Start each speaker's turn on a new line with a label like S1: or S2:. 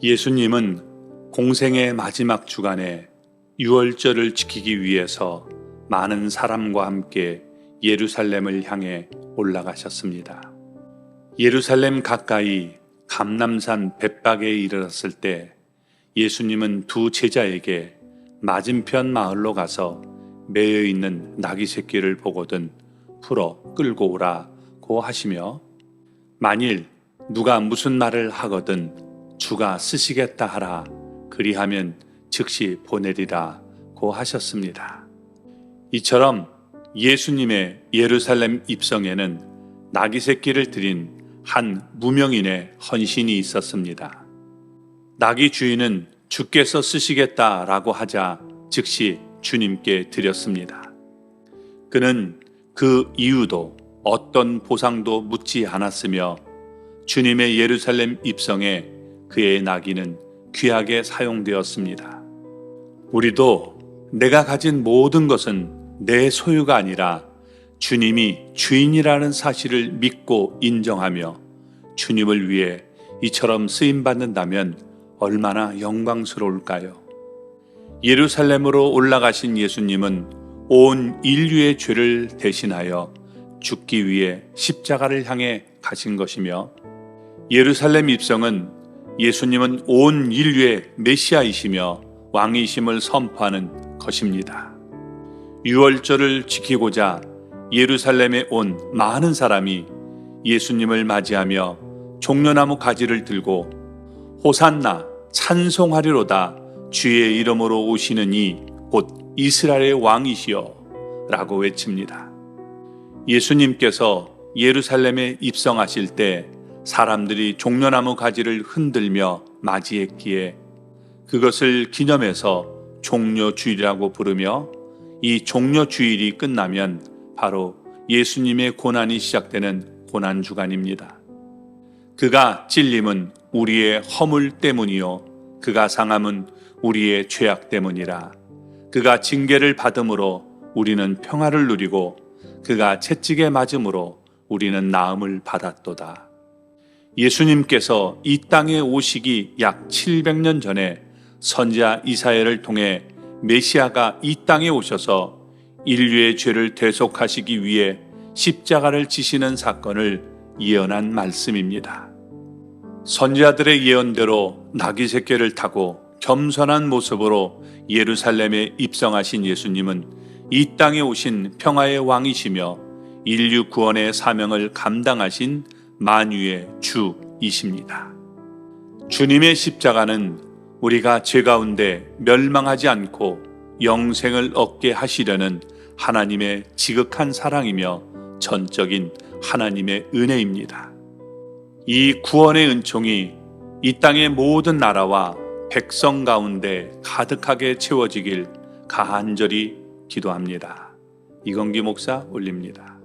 S1: 예수님은 공생의 마지막 주간에 유월절을 지키기 위해서 많은 사람과 함께 예루살렘을 향해 올라가셨습니다. 예루살렘 가까이 감남산 벳박에 이르렀을 때 예수님은 두 제자에게 맞은편 마을로 가서 매여 있는 나귀 새끼를 보거든 풀어 끌고 오라고 하시며 만일 누가 무슨 말을 하거든 주가 쓰시겠다 하라 그리하면 즉시 보내리라고 하셨습니다. 이처럼 예수님의 예루살렘 입성에는 나귀 새끼를 드린 한 무명인의 헌신이 있었습니다. 나귀 주인은 주께서 쓰시겠다라고 하자 즉시 주님께 드렸습니다. 그는 그 이유도 어떤 보상도 묻지 않았으며 주님의 예루살렘 입성에 그의 나귀는 귀하게 사용되었습니다. 우리도 내가 가진 모든 것은 내 소유가 아니라 주님이 주인이라는 사실을 믿고 인정하며 주님을 위해 이처럼 쓰임 받는다면 얼마나 영광스러울까요? 예루살렘으로 올라가신 예수님은 온 인류의 죄를 대신하여 죽기 위해 십자가를 향해 가신 것이며 예루살렘 입성은 예수님은 온 인류의 메시아이시며 왕이심을 선포하는 것입니다. 유월절을 지키고자 예루살렘에 온 많은 사람이 예수님을 맞이하며 종려나무 가지를 들고 호산나 찬송하리로다 주의 이름으로 오시는 이 곧 이스라엘의 왕이시여 라고 외칩니다. 예수님께서 예루살렘에 입성하실 때 사람들이 종려나무 가지를 흔들며 맞이했기에 그것을 기념해서 종려 주일이라고 부르며 이 종려 주일이 끝나면 바로 예수님의 고난이 시작되는 고난 주간입니다. 그가 찔림은 우리의 허물 때문이요. 그가 상함은 우리의 죄악 때문이라. 그가 징계를 받음으로 우리는 평화를 누리고 그가 채찍에 맞음으로 우리는 나음을 받았도다. 예수님께서 이 땅에 오시기 약 700년 전에 선지자 이사야를 통해 메시아가 이 땅에 오셔서 인류의 죄를 대속하시기 위해 십자가를 지시는 사건을 예언한 말씀입니다. 선지자들의 예언대로 나귀 새끼를 타고 겸손한 모습으로 예루살렘에 입성하신 예수님은 이 땅에 오신 평화의 왕이시며 인류 구원의 사명을 감당하신 만유의 주이십니다. 주님의 십자가는 우리가 죄 가운데 멸망하지 않고 영생을 얻게 하시려는 하나님의 지극한 사랑이며 전적인 하나님의 은혜입니다. 이 구원의 은총이 이 땅의 모든 나라와 백성 가운데 가득하게 채워지길 간절히 기도합니다. 이건기 목사 올립니다.